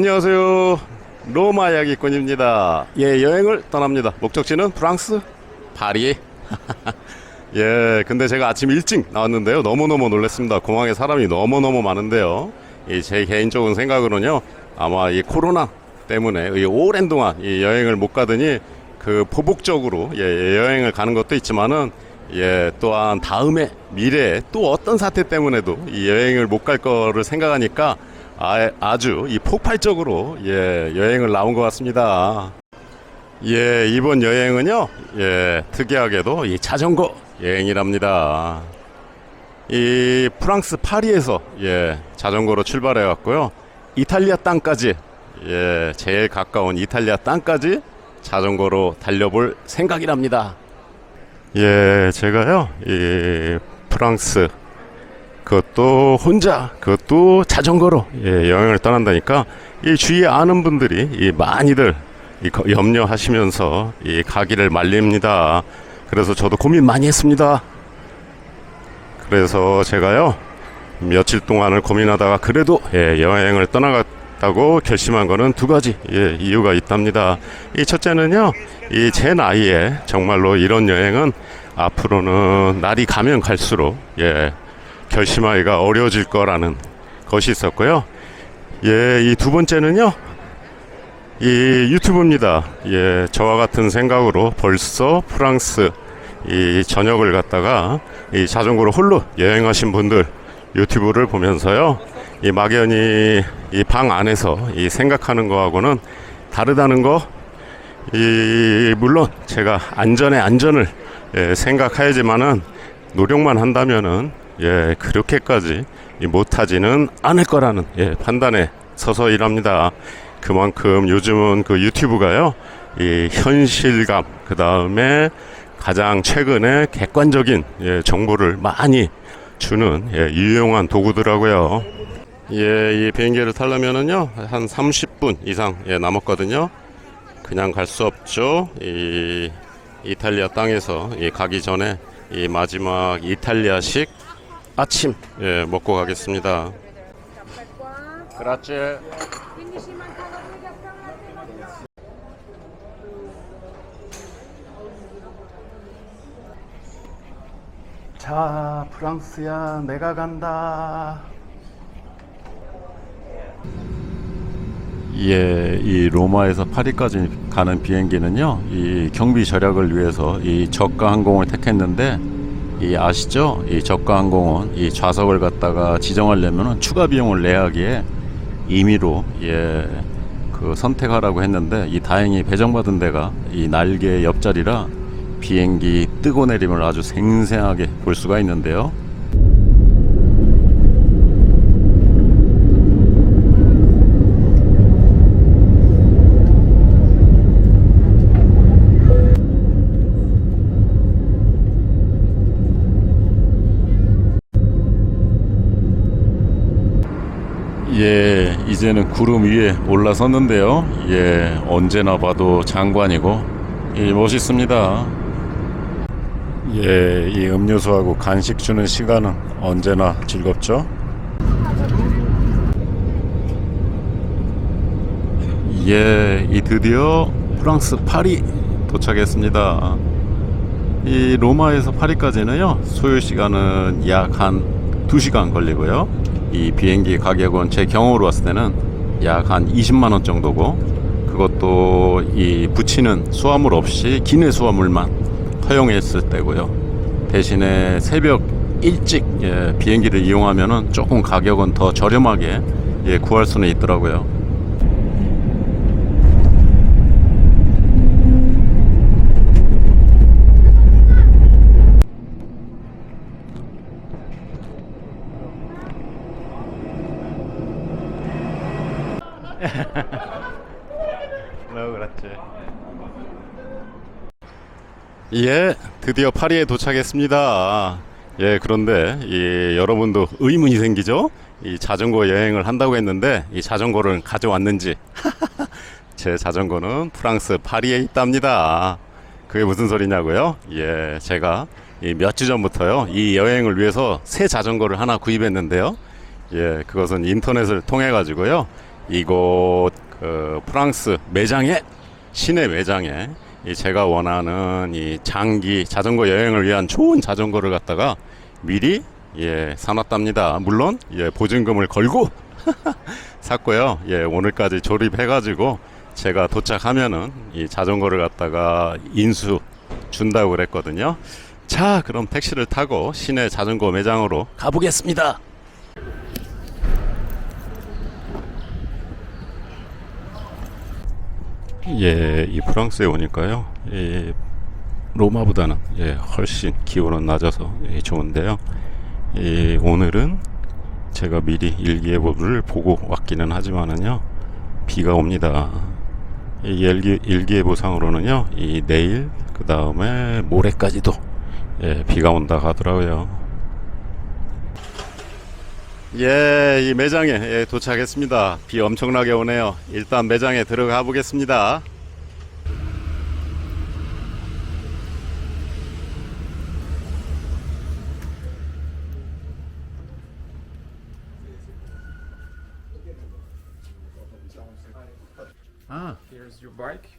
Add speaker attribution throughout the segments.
Speaker 1: 안녕하세요. 로마 이야기꾼입니다. 예, 여행을 떠납니다. 목적지는 프랑스 파리. 예, 근데 제가 아침 일찍 나왔는데요. 너무너무 놀랐습니다. 공항에 사람이 너무너무 많은데요. 이 제 개인적인 생각으로는요. 아마 이 코로나 때문에 이 오랜 동안 이 여행을 못 가더니 그 보복적으로 예, 예, 여행을 가는 것도 있지만은 예, 또한 다음에 미래에 또 어떤 사태 때문에도 이 여행을 못 갈 거를 생각하니까 아, 아주 이 폭발적으로 예, 여행을 나온 것 같습니다. 예, 이번 여행은요, 예, 특이하게도 이 자전거 여행이랍니다. 이 프랑스 파리에서 예, 자전거로 출발해 갔고요. 이탈리아 땅까지 예, 제일 가까운 이탈리아 땅까지 자전거로 달려볼 생각이랍니다. 예, 제가요, 이 프랑스 그것도 혼자, 그것도 자전거로 예, 여행을 떠난다니까 이 주위에 아는 분들이 이 많이들 이 거- 염려하시면서 이 가기를 말립니다. 그래서 저도 고민 많이 했습니다. 그래서 제가요 며칠 동안을 고민하다가 그래도 예, 여행을 떠나갔다고 결심한 거는 두 가지 예, 이유가 있답니다. 이 첫째는요, 이 제 나이에 정말로 이런 여행은 앞으로는 날이 가면 갈수록 예, 결심하기가 어려워질 거라는 것이 있었고요. 예, 이 두 번째는요. 이 유튜브입니다. 예, 저와 같은 생각으로 벌써 프랑스 이 저녁을 갖다가 이 자전거로 홀로 여행하신 분들 유튜브를 보면서요. 이 막연히 이 방 안에서 이 생각하는 거하고는 다르다는 거. 이 물론 제가 안전에 안전을 예, 생각해야지만은 노력만 한다면은 예 그렇게까지 이 못하지는 않을 거라는 예, 판단에 서서 일합니다. 그만큼 요즘은 그 유튜브가요 이 현실감 그 다음에 가장 최근에 객관적인 예, 정보를 많이 주는 예, 유용한 도구더라고요. 예, 이 비행기를 타려면은요 한 30분 이상 예, 남았거든요. 그냥 갈 수 없죠. 이 이탈리아 땅에서 이 가기 전에 이 마지막 이탈리아식 아침 예, 먹고 가겠습니다.
Speaker 2: l'obbligazione
Speaker 1: 자, 프랑스야, 내가 간다. 예, 이 로마에서 파리까지 가는 비행기는요, 이 경비 절약을 위해서 이 저가 항공을 택했는데, 이 아시죠? 이 저가 항공은 이 좌석을 갖다가 지정하려면 추가 비용을 내야 하기에 임의로 예, 그 선택하라고 했는데, 이 다행히 배정받은 데가 이 날개 옆자리라 비행기 뜨고 내림을 아주 생생하게 볼 수가 있는데요. 예, 이제는 구름 위에 올라섰는데요. 예, 언제나 봐도 장관이고, 예, 멋있습니다. 예, 이 음료수하고 간식 주는 시간은 언제나 즐겁죠? 예, 이 드디어 프랑스 파리 도착했습니다. 이 로마에서 파리까지는요, 소요 시간은 약 한 2시간 걸리고요. 이 비행기 가격은 제 경험으로 봤을 때는 약 한 20만 원 정도고, 그것도 이 붙이는 수화물 없이 기내 수화물만 허용했을 때고요. 대신에 새벽 일찍 예, 비행기를 이용하면은 조금 가격은 더 저렴하게 예, 구할 수는 있더라고요. 너무 그렇지. 예, 드디어 파리에 도착했습니다. 예, 그런데 이 여러분도 의문이 생기죠? 이 자전거 여행을 한다고 했는데 이 자전거를 가져왔는지 제 자전거는 프랑스 파리에 있답니다. 그게 무슨 소리냐고요? 예, 제가 몇 주 전부터요 이 여행을 위해서 새 자전거를 하나 구입했는데요. 예, 그것은 인터넷을 통해 가지고요 이곳 그 프랑스 매장에 시내 매장에 이 제가 원하는 이 장기 자전거 여행을 위한 좋은 자전거를 갖다가 미리 예 사놨답니다. 물론 예 보증금을 걸고 샀고요. 예 오늘까지 조립해가지고 제가 도착하면은 이 자전거를 갖다가 인수 준다고 그랬거든요. 자 그럼 택시를 타고 시내 자전거 매장으로 가보겠습니다. 예, 이 프랑스에 오니까요. 이 로마보다는 예, 훨씬 기온은 낮아서 예, 좋은데요. 이 오늘은 제가 미리 일기예보를 보고 왔기는 하지만은요. 비가 옵니다. 이 일기, 일기예보상으로는요. 이 내일 그 다음에 모레까지도 예, 비가 온다 하더라고요. 예, 이 매장에 예, 도착했습니다. 비 엄청나게 오네요. 일단 매장에 들어가 보겠습니다. 아,
Speaker 3: Here's your bike.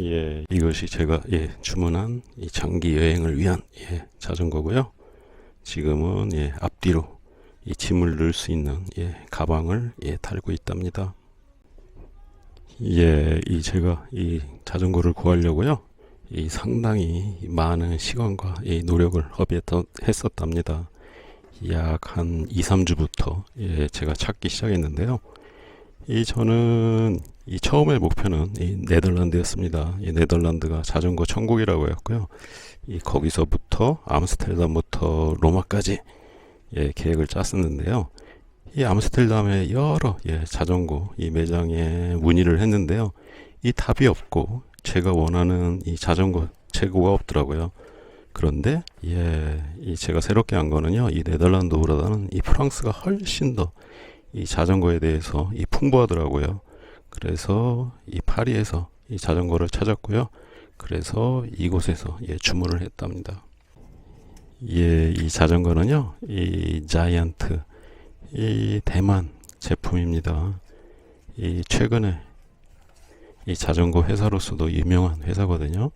Speaker 1: 예, 이것이 제가 예, 주문한 이 장기 여행을 위한 예, 자전거고요. 지금은 예, 앞뒤로 이 짐을 넣을 수 있는 예, 가방을 예, 달고 있답니다. 예, 이 제가 이 자전거를 구하려고요. 이 상당히 많은 시간과 이 노력을 허비했었답니다. 약 한 2, 3주부터 예, 제가 찾기 시작했는데요. 이 저는 이 처음의 목표는 이 네덜란드였습니다. 이 네덜란드가 자전거 천국이라고 했고요. 이 거기서부터 암스테르담부터 로마까지 예, 계획을 짰었는데요. 이 암스테르담에 여러 예, 자전거 이 매장에 문의를 했는데요. 이 답이 없고 제가 원하는 이 자전거 재고가 없더라고요. 그런데 예, 이 제가 새롭게 한 거는요. 이 네덜란드보다는 이 프랑스가 훨씬 더 이 자전거에 대해서 이 풍부하더라고요. 그래서 이 파리에서 이 자전거를 찾았고요. 그래서 이곳에서 예, 주문을 했답니다. 예, 이 자전거는요, 이 자이언트, 이 대만 제품입니다. 이 최근에 이 자전거 회사로서도 유명한 회사거든요.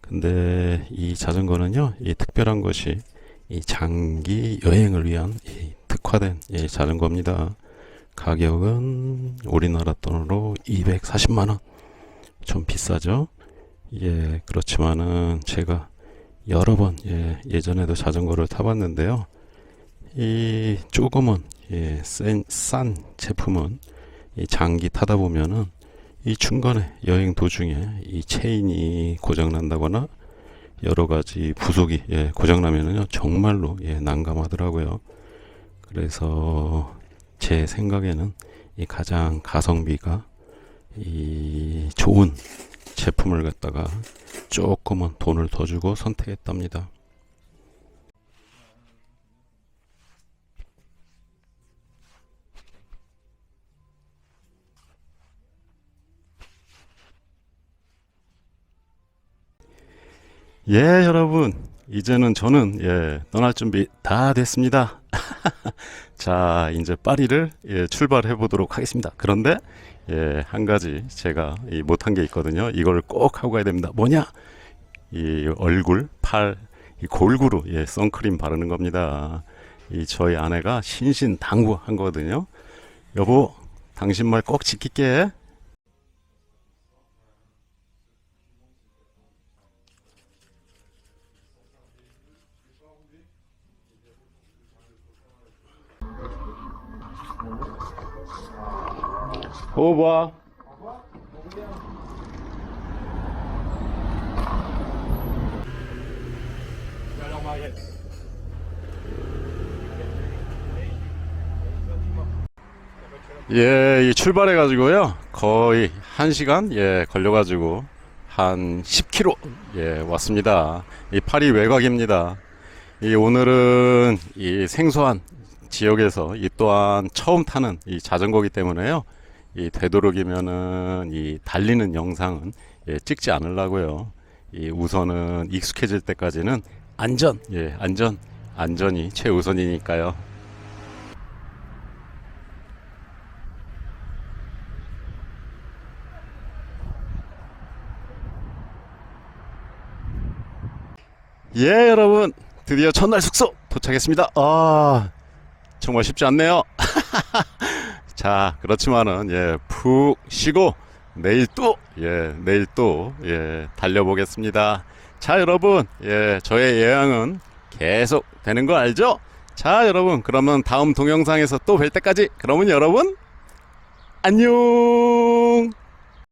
Speaker 1: 근데 이 자전거는요, 이 특별한 것이 이 장기 여행을 위한 이 특화된 이 자전거입니다. 가격은 우리나라 돈으로 240만 원. 좀 비싸죠? 예, 그렇지만은 제가 여러 번 예, 예전에도 자전거를 타봤는데요. 이 조금은 예, 센, 싼 제품은 이 장기 타다 보면은 이 중간에 여행 도중에 이 체인이 고장 난다거나 여러 가지 부속이 예, 고장 나면은요 정말로 예, 난감하더라고요. 그래서 제 생각에는 이 가장 가성비가 이 좋은 제품을 갖다가 조금은 돈을 더 주고 선택했답니다. 예, 여러분. 이제는 저는 예, 떠날 준비 다 됐습니다. 자, 이제 파리를 예, 출발해 보도록 하겠습니다. 그런데 예, 한 가지 제가 이 못한 게 있거든요. 이걸 꼭 하고 가야 됩니다. 뭐냐? 이 얼굴, 팔, 이 골고루 예, 선크림 바르는 겁니다. 이 저희 아내가 신신 당부한 거거든요. 여보, 당신 말 꼭 지킬게. 오버. 예, 이 출발해 가지고요. 거의 한 시간 예 걸려 가지고 한 10km 예 왔습니다. 이 파리 외곽입니다. 이 오늘은 이 생소한 지역에서 이 또한 처음 타는 이 자전거기 때문에요. 이 되도록이면은 이 달리는 영상은 예, 찍지 않으려고요. 이 우선은 익숙해질 때까지는 안전, 예, 안전, 안전이 최우선이니까요. 예, 여러분 드디어 첫날 숙소 도착했습니다. 아. 정말 쉽지 않네요. 자, 그렇지만은, 예, 푹 쉬고, 내일 또, 예, 내일 또, 예, 달려보겠습니다. 자, 여러분, 예, 저의 여행은 계속 되는 거 알죠? 자, 여러분, 그러면 다음 동영상에서 또 뵐 때까지, 그러면 여러분, 안녕!